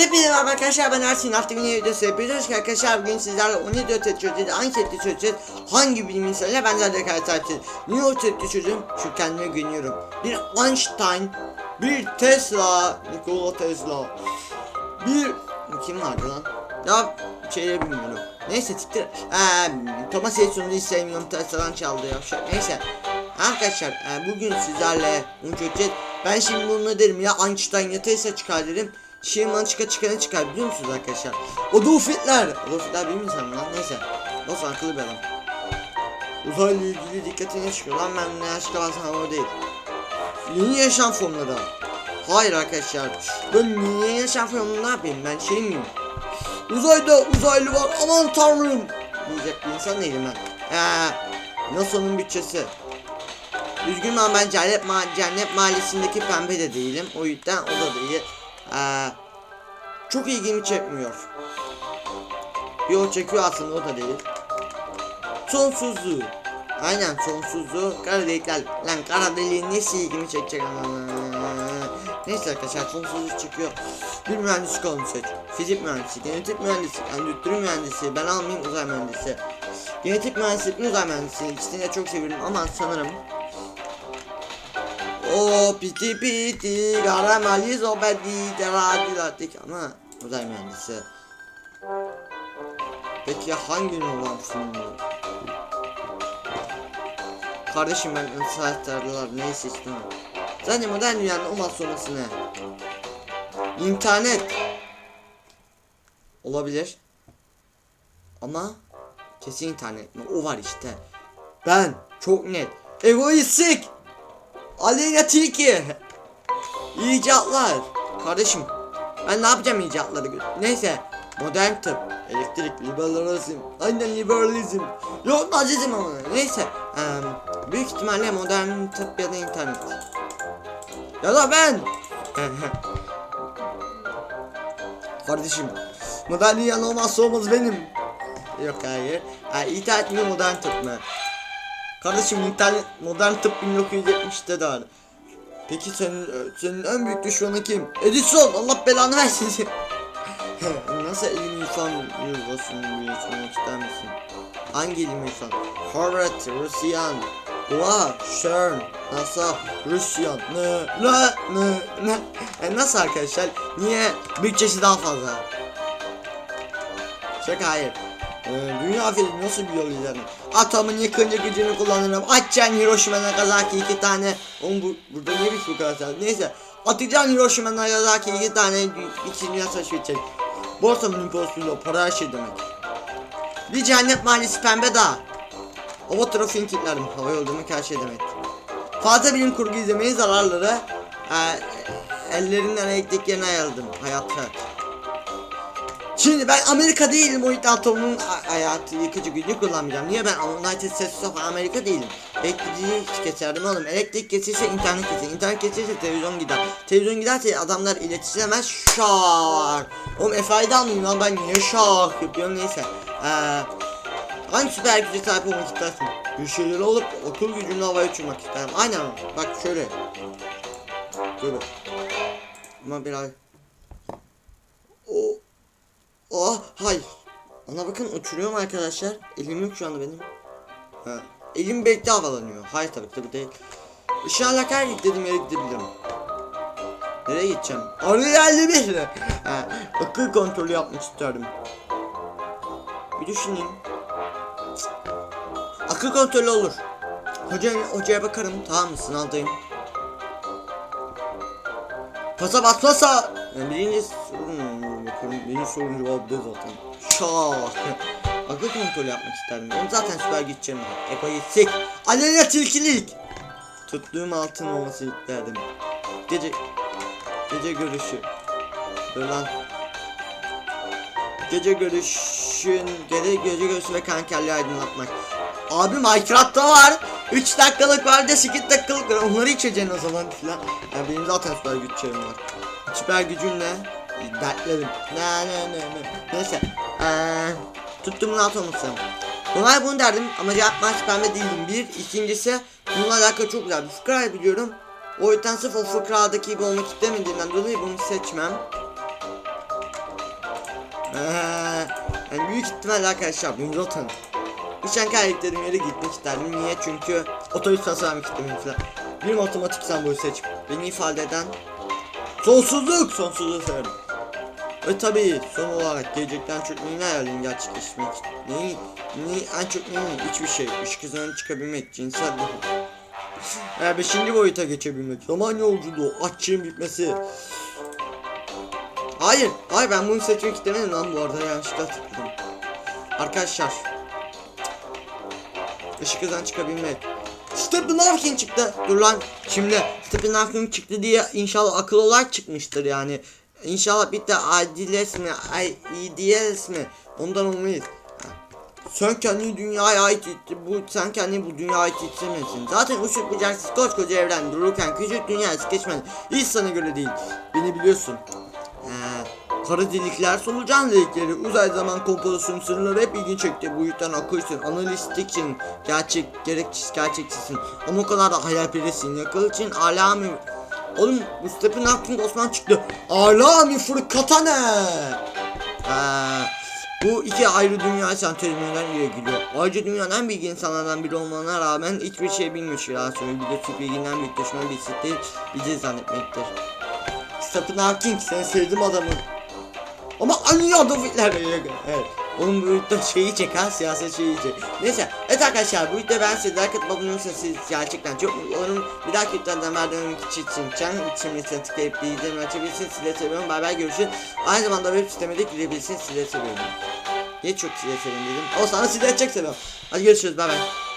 Hepinize merhaba arkadaşlar ben Ersin. Hafta günü videosu yapıyoruz. Arkadaşlar bugün sizlerle 17 ötet çözeceğiz. Anketli çözeceğiz? Hangi bilim insanıyla benzerlik karşılaşacağız niye ötetli çözüm çünkü kendime güveniyorum. Bir Einstein bir Tesla. Nikola Tesla. Bir kim vardı lan? Ya şeyleri bilmiyorum. Neyse tiktir ee, Thomas Edison'u hiç sevmiyorum. Tesla'dan çaldı ya. Şey, neyse. Arkadaşlar e, bugün sizlerle bunu çözeceğiz. Ben şimdi bunu derim ya? Einstein ya Tesla çıkar derim. Şimdi çıka çıkanı çıkar biliyor musunuz arkadaşlar? Adolf Hitler. Adolf Hitler bir insan lan neyse. Nasıl akıllı bir adam. Uzayla ilgili dikkatini çıkıyor lan ben ne yaşta bazen o değil. Yeni yaşam formları. Hayır arkadaşlar. Ben yeni yaşam formunu ne yapayım ben şey miyim? Uzayda uzaylı var aman tanrım. Diyecek bir insan değilim ben. Eee NASA'nın bütçesi. Üzgünüm ama ben Cennet, Ma Cennet Mahallesi'ndeki pembe de değilim. O yüzden o da değil. Ee, çok ilgimi çekmiyor. Yo çekiyor aslında o da değil. Sonsuzluğu. Aynen sonsuzluğu. Kara delikler. Lan kara deliğin nesi ilgimi çekecek ama. Neyse arkadaşlar sonsuzluğu çıkıyor. Bir mühendislik alanı seç. Fizik mühendisi, genetik mühendisi, endüstri mühendisi. Ben almayayım uzay mühendisi. Genetik mühendislik uzay mühendisliği ikisini de çok seviyorum ama sanırım o piti piti karameliz o bedi teradilatik ama uzay mühendisi. Peki hangi olan bu? Kardeşim ben saatlerdiler neyi seçtim? Sence modern dünyanın olmaz sonrası ne? İnternet. Olabilir. Ama kesin internet mi? O var işte. Ben çok net. Egoistik. Aleyna Tilki. İcatlar. Kardeşim ben ne yapacağım icatları? Neyse. Modern tıp. Elektrik, liberalizm. Aynen liberalizm. Yok nazizm ama. Neyse. eee, büyük ihtimalle modern tıp ya da internet. Ya da ben. Kardeşim. Modern dünyanın olmazsa olmaz benim. Yok hayır. Ha, internet mi modern tıp mı? Kardeşim internet modern tıp 1970'te de var. Peki senin senin en büyük düşmanı kim? Edison Allah belanı versin. Nasıl elim insan yuvasını büyütmek ister misin? Hangi ilim insan? Harvard, Rusiyan, Oha, CERN, NASA, Rusyan, ne, ne, ne, ne. E nasıl arkadaşlar? Niye bütçesi daha fazla? Şaka hayır. Ee, dünya filmi nasıl bir yol izlerim? Atomun yıkınca gücünü kullanırım. Açacaksın Hiroşima Nagasaki iki tane. Oğlum bu, burada niye bu kadar? Neyse. Atacaksın Hiroşima Nagasaki iki tane. İkinci Savaşı bitecek. Borsamın impossible. Para her şey demek. Bir cennet mahallesi pembe dağ. Hava trafiğini kilitlerim. Hava demek her şey demek. Fazla bilim kurgu izlemeyi zararları. E, ellerinden elektriklerini ayarladım hayatta. Şimdi ben Amerika değilim o a- hayatı yıkıcı gücünü kullanmayacağım. Niye ben United States of America değilim? Elektriği keserdim oğlum. Elektrik kesilse internet keser. İnternet kesilse televizyon gider. Televizyon giderse adamlar iletişemez. Şar. Oğlum Efe'yi de almayayım lan ben niye şak yapıyorum neyse. Eee Hangi süper güce sahip olmak istersin? Bir şeyler olup okul gücünü havaya uçurmak isterim. Aynen bak şöyle. Böyle. Ama biraz Oh hayır. Ona bakın uçuruyorum arkadaşlar. Elim yok şu anda benim. Ha. Elim bekle havalanıyor. Hayır tabii tabii değil. İnşallah her dedim yere gidebilirim. Nereye gideceğim? Oraya 51. Ha. Akıl kontrolü yapmak isterdim. Bir düşüneyim. Cık. Akıl kontrolü olur. Hoca, hocaya bakarım tamam mı sınavdayım. Pasa bas pasa. Yani birinci sorun bakalım. Birinci sorun cevabı da zaten. Şak. Akıl kontrolü yapmak. Benim zaten süper gideceğim. Egoistik. Aleyna tilkilik. Tuttuğum altın olması isterdim. Gece gece görüşü. Dur lan. Gece görüşün, gece gece görüşü ve kankerliği aydınlatmak. Abi Minecraft'ta var. 3 dakikalık var da 8 dakikalık var. Onları içeceksin o zaman filan. Yani benim zaten süper güçlerim var. Süper gücüm ne? Dertlerim. Ne ne ne ne. Neyse. Eee tuttuğumun alt olması. Kolay bunu derdim ama cevap maç pembe değilim. Bir. ikincisi bununla alakalı çok güzel bir fıkra biliyorum. O yüzden sırf o fıkradaki gibi olmak istemediğimden dolayı bunu seçmem. Ee, yani büyük ihtimalle arkadaşlar Windows Nişan karakterim yere gitmek isterdim. Niye? Çünkü otobüs tasarlamak istedim falan. Bir matematik sembolü seçip beni ifade eden sonsuzluk, sonsuzluğu severim. Ve tabii son olarak gelecekten çok neyin hayalini gerçekleştirmek neyin, neyin, en çok neyin hiçbir şey. Işık hızına çıkabilmek, cinsel bir Eğer beşinci boyuta geçebilmek, zaman yolculuğu, açığın bitmesi. Hayır, hayır ben bunu seçmek istemedim lan bu arada yanlışlıkla tıkladım. Arkadaşlar. Işık hızından çıkabilmek. Stephen Hawking çıktı. Dur lan. Şimdi Stephen Hawking çıktı diye inşallah akıl olarak çıkmıştır yani. İnşallah bir de IDLS mi, IDLS mi? Ondan olmayız. Sen kendini dünyaya ait bu sen kendini bu dünyaya ait hissetmesin. Zaten uçuk bucaksız koskoca evren dururken küçük dünya geçmez. Hiç sana göre değil. Beni biliyorsun. Ee, kara delikler, solucan delikleri, uzay zaman kompozisyonu sırları hep ilgin çekti. Bu yüzden akılsın, analistiksin, gerçek, gerekçiz, gerçekçisin. Ama o kadar da hayalperestsin. Yakıl için alami... Oğlum Stephen Hawking Osman çıktı. Alami fırkatane. Ee, bu iki ayrı dünya sentezlerinden ilgiliyor. Ayrıca dünyanın en bilgi insanlardan biri olmana rağmen hiçbir şey bilmiyor Şirasoy. Bir de Türk bilginden büyükleşme bir sittir, bizi zannetmektir. Stephen Hawking seni sevdim adamı. Ama aynı Adolf Hitler. Evet. Onun bu videoda şeyi çek ha siyaset şeyi çek. Neyse evet arkadaşlar bu videoda ben size like atma bulunursanız siz gerçekten çok mutlu. Bir dahaki videodan verdiğim için can için tıklayıp bildirim açabilirsiniz. Sizi seviyorum. Bay bay görüşürüz. Aynı zamanda web siteme de girebilirsiniz. Sizi seviyorum. Niye çok sizi seviyorum dedim. O sana sizi çok seviyorum. Hadi görüşürüz bay bay.